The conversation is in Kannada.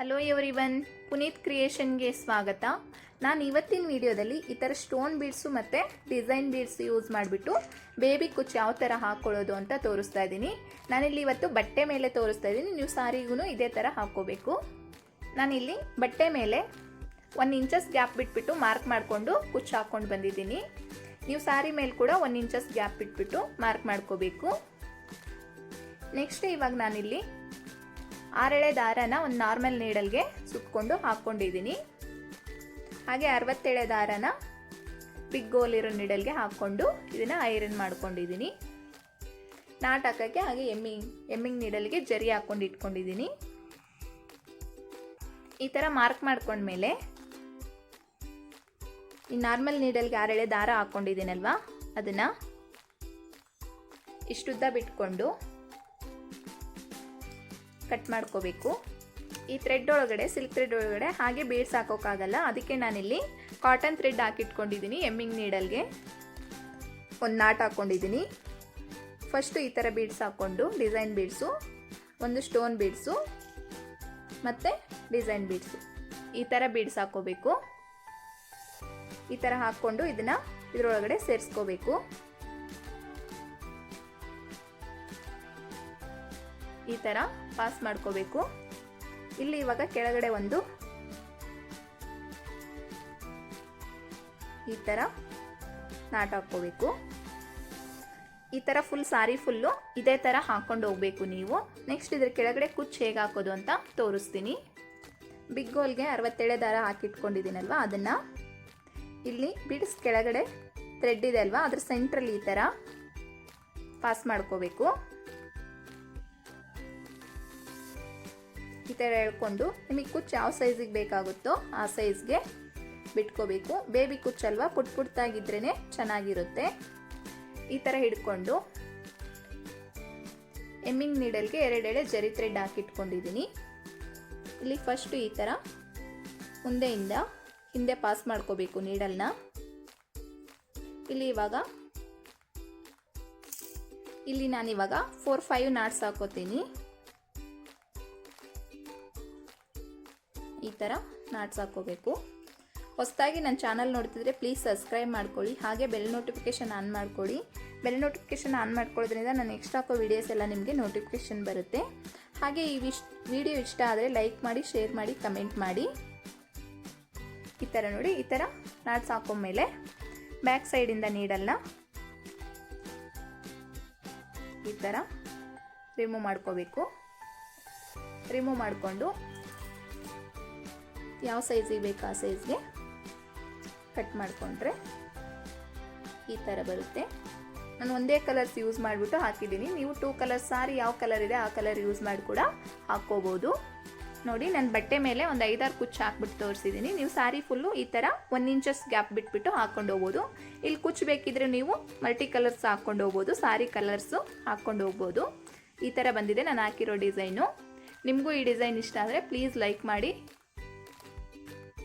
ಹಲೋ ಎವ್ರಿ ಒನ್ ಪುನೀತ್ ಕ್ರಿಯೇಷನ್ಗೆ ಸ್ವಾಗತ. ನಾನು ಇವತ್ತಿನ ವಿಡಿಯೋದಲ್ಲಿ ಈ ಥರ ಸ್ಟೋನ್ ಬೀಡ್ಸು ಮತ್ತು ಡಿಸೈನ್ ಬೀಡ್ಸ್ ಯೂಸ್ ಮಾಡಿಬಿಟ್ಟು ಬೇಬಿ ಕುಚ್ ಯಾವ ಥರ ಹಾಕ್ಕೊಳ್ಳೋದು ಅಂತ ತೋರಿಸ್ತಾ ಇದ್ದೀನಿ ನಾನಿಲ್ಲಿ ಇವತ್ತು ಬಟ್ಟೆ ಮೇಲೆ ತೋರಿಸ್ತಾ ಇದ್ದೀನಿ ನೀವು ಸಾರಿಗೂ ಇದೇ ಥರ ಹಾಕ್ಕೋಬೇಕು ನಾನಿಲ್ಲಿ ಬಟ್ಟೆ ಮೇಲೆ ಒನ್ ಇಂಚಸ್ ಗ್ಯಾಪ್ ಬಿಟ್ಬಿಟ್ಟು ಮಾರ್ಕ್ ಮಾಡಿಕೊಂಡು ಕುಚ್ಚು ಹಾಕ್ಕೊಂಡು ಬಂದಿದ್ದೀನಿ. ನೀವು ಸಾರಿ ಮೇಲೆ ಕೂಡ ಒನ್ ಇಂಚಸ್ ಗ್ಯಾಪ್ ಬಿಟ್ಬಿಟ್ಟು ಮಾರ್ಕ್ ಮಾಡ್ಕೋಬೇಕು. ನೆಕ್ಸ್ಟ್ ಇವಾಗ ನಾನಿಲ್ಲಿ ಆರೆಳೆ ದಾರನ ಒಂದು ನಾರ್ಮಲ್ ನೀಡಲ್ಗೆ ಸುತ್ಕೊಂಡು ಹಾಕ್ಕೊಂಡಿದ್ದೀನಿ. ಹಾಗೆ ಅರವತ್ತೇಳೆ ದಾರನ ಬಿಗ್ ಗೋಲ್ ಇರೋ ನೀಡಲ್ಗೆ ಹಾಕ್ಕೊಂಡು ಇದನ್ನು ಐರನ್ ಮಾಡ್ಕೊಂಡಿದ್ದೀನಿ. ನಾಟ್ ಹಾಕೋಕ್ಕೆ ಹಾಗೆ ಎಮ್ಮಿಂಗ್ ಎಮ್ಮಿಂಗ್ ನೀಡಲ್ಗೆ ಜರಿ ಹಾಕ್ಕೊಂಡು ಇಟ್ಕೊಂಡಿದ್ದೀನಿ. ಈ ಥರ ಮಾರ್ಕ್ ಮಾಡ್ಕೊಂಡ್ಮೇಲೆ ಈ ನಾರ್ಮಲ್ ನೀಡಲ್ಗೆ ಆರೆಳೆ ದಾರ ಹಾಕ್ಕೊಂಡಿದ್ದೀನಲ್ವಾ ಅದನ್ನು ಇಷ್ಟುದ್ದ ಬಿಟ್ಕೊಂಡು ಕಟ್ ಮಾಡ್ಕೋಬೇಕು. ಈ ಥ್ರೆಡ್ ಒಳಗಡೆ ಸಿಲ್ಕ್ ಥ್ರೆಡ್ ಒಳಗಡೆ ಹಾಗೆ ಬೀಡ್ಸ್ ಹಾಕೋಕ್ಕಾಗಲ್ಲ. ಅದಕ್ಕೆ ನಾನಿಲ್ಲಿ ಕಾಟನ್ ಥ್ರೆಡ್ ಹಾಕಿಟ್ಕೊಂಡಿದ್ದೀನಿ ಎಮ್ಮಿಂಗ್ ನೀಡಲ್ಗೆ ಒಂದು ನಾಟ್ ಹಾಕ್ಕೊಂಡಿದ್ದೀನಿ ಫಸ್ಟು ಈ ಥರ ಬೀಡ್ಸ್ ಹಾಕ್ಕೊಂಡು ಡಿಸೈನ್ ಬೀಡ್ಸು ಒಂದು ಸ್ಟೋನ್ ಬೀಡ್ಸು ಮತ್ತು ಡಿಸೈನ್ ಬೀಡ್ಸು ಈ ಥರ ಬೀಡ್ಸ್ ಹಾಕ್ಕೋಬೇಕು ಈ ಥರ ಹಾಕ್ಕೊಂಡು ಇದನ್ನು ಇದರೊಳಗಡೆ ಸೇರಿಸ್ಕೋಬೇಕು. ಈ ಥರ ಪಾಸ್ ಮಾಡ್ಕೋಬೇಕು. ಇಲ್ಲಿ ಇವಾಗ ಕೆಳಗಡೆ ಒಂದು ಈ ಥರ ನಾಟ್ ಹಾಕ್ಕೋಬೇಕು. ಈ ಥರ ಫುಲ್ ಸಾರಿ ಫುಲ್ಲು ಇದೇ ಥರ ಹಾಕ್ಕೊಂಡು ಹೋಗಬೇಕು ನೀವು. ನೆಕ್ಸ್ಟ್ ಇದ್ರ ಕೆಳಗಡೆ ಕುಚ್ಚು ಹೇಗೆ ಹಾಕೋದು ಅಂತ ತೋರಿಸ್ತೀನಿ. ಬಿಗ್ ಗೋಲ್ಗೆ ಅರವತ್ತೇಳೆ ದಾರ ಹಾಕಿಟ್ಕೊಂಡಿದ್ದೀನಲ್ವ ಅದನ್ನು. ಇಲ್ಲಿ ಬಿಡ್ಸ್ ಕೆಳಗಡೆ ಥ್ರೆಡ್ ಇದೆ ಅಲ್ವಾ? ಅದ್ರ ಸೆಂಟ್ರಲ್ಲಿ ಈ ಥರ ಪಾಸ್ ಮಾಡ್ಕೋಬೇಕು. ಈ ಥರ ಹೇಳ್ಕೊಂಡು ನಿಮಗೆ ಕುಚ್ಚು ಯಾವ ಸೈಜಿಗೆ ಬೇಕಾಗುತ್ತೋ ಆ ಸೈಜ್ಗೆ ಬಿಟ್ಕೋಬೇಕು. ಬೇಬಿ ಕುಚ್ಚಲ್ವಾ ಪುಟ್ ಪುಟ್ಟಾಗಿದ್ರೇ ಚೆನ್ನಾಗಿರುತ್ತೆ. ಈ ಥರ ಹಿಡ್ಕೊಂಡು ಎಮ್ಮಿಂಗ್ ನೀಡಲ್ಗೆ ಎರಡೆಡೆ ಜರಿ ಥ್ರೆಡ್ ಹಾಕಿಟ್ಕೊಂಡಿದ್ದೀನಿ. ಇಲ್ಲಿ ಫಸ್ಟು ಈ ಥರ ಮುಂದೆಯಿಂದ ಹಿಂದೆ ಪಾಸ್ ಮಾಡ್ಕೋಬೇಕು ನೀಡಲ್ನ. ಇಲ್ಲಿ ಇವಾಗ ಇಲ್ಲಿ ನಾನಿವಾಗ ಫೋರ್ ಫೈವ್ ನಾಟ್ಸ್ ಹಾಕೋತೀನಿ. ಈ ಥರ ನಾಟ್ಸ್ ಹಾಕ್ಕೋಬೇಕು ಹೊಸದಾಗಿ ನನ್ನ ಚಾನಲ್ ನೋಡ್ತಿದ್ರೆ ಪ್ಲೀಸ್ ಸಬ್ಸ್ಕ್ರೈಬ್ ಮಾಡ್ಕೊಳ್ಳಿ, ಹಾಗೆ ಬೆಲ್ ನೋಟಿಫಿಕೇಷನ್ ಆನ್ ಮಾಡ್ಕೊಳ್ಳಿ. ಬೆಲ್ ನೋಟಿಫಿಕೇಷನ್ ಆನ್ ಮಾಡ್ಕೊಳ್ಳೋದ್ರಿಂದ ನಾನು ನೆಕ್ಸ್ಟ್ ಹಾಕೋ ವೀಡಿಯೋಸ್ ಎಲ್ಲ ನಿಮಗೆ ನೋಟಿಫಿಕೇಷನ್ ಬರುತ್ತೆ. ಹಾಗೆ ಈ ವಿಶ್ ವಿಡಿಯೋ ಇಷ್ಟ ಆದರೆ ಲೈಕ್ ಮಾಡಿ ಶೇರ್ ಮಾಡಿ ಕಮೆಂಟ್ ಮಾಡಿ. ಈ ಥರ ನೋಡಿ, ಈ ಥರ ನಾಟ್ಸ್ ಹಾಕೊಂಡ್ಮೇಲೆ ಬ್ಯಾಕ್ ಸೈಡಿಂದ ನೀಡಲ್ಲ ಈ ಥರ ರಿಮೂವ್ ಮಾಡ್ಕೋಬೇಕು. ರಿಮೂವ್ ಮಾಡಿಕೊಂಡು ಯಾವ ಸೈಜಿಗೆ ಬೇಕು ಆ ಸೈಜ್ಗೆ ಕಟ್ ಮಾಡಿಕೊಂಡ್ರೆ ಈ ಥರ ಬರುತ್ತೆ. ನಾನು ಒಂದೇ ಕಲರ್ಸ್ ಯೂಸ್ ಮಾಡಿಬಿಟ್ಟು ಹಾಕಿದ್ದೀನಿ. ನೀವು ಟೂ ಕಲರ್ಸ್ ಸಾರಿ ಯಾವ ಕಲರ್ ಇದೆ ಆ ಕಲರ್ ಯೂಸ್ ಮಾಡಿ ಕೂಡ ಹಾಕ್ಕೋಬೋದು. ನೋಡಿ ನನ್ನ ಬಟ್ಟೆ ಮೇಲೆ ಒಂದು ಐದಾರು ಕುಚ್ಚು ಹಾಕ್ಬಿಟ್ಟು ತೋರಿಸಿದ್ದೀನಿ. ನೀವು ಸಾರಿ ಫುಲ್ಲು ಈ ಥರ ಒನ್ ಇಂಚಸ್ ಗ್ಯಾಪ್ ಬಿಟ್ಬಿಟ್ಟು ಹಾಕ್ಕೊಂಡು ಹೋಗ್ಬೋದು. ಇಲ್ಲಿ ಕುಚ್ಚು ಬೇಕಿದ್ರೆ ನೀವು ಮಲ್ಟಿ ಕಲರ್ಸ್ ಹಾಕ್ಕೊಂಡು ಹೋಗ್ಬೋದು. ಸಾರಿ ಕಲರ್ಸು ಹಾಕ್ಕೊಂಡು ಹೋಗ್ಬೋದು. ಈ ಥರ ಬಂದಿದೆ. ನಾನು ಹಾಕಿರೋ ಡಿಸೈನು ನಿಮಗೂ ಈ ಡಿಸೈನ್ ಇಷ್ಟ ಆದರೆ ಪ್ಲೀಸ್ ಲೈಕ್ ಮಾಡಿ.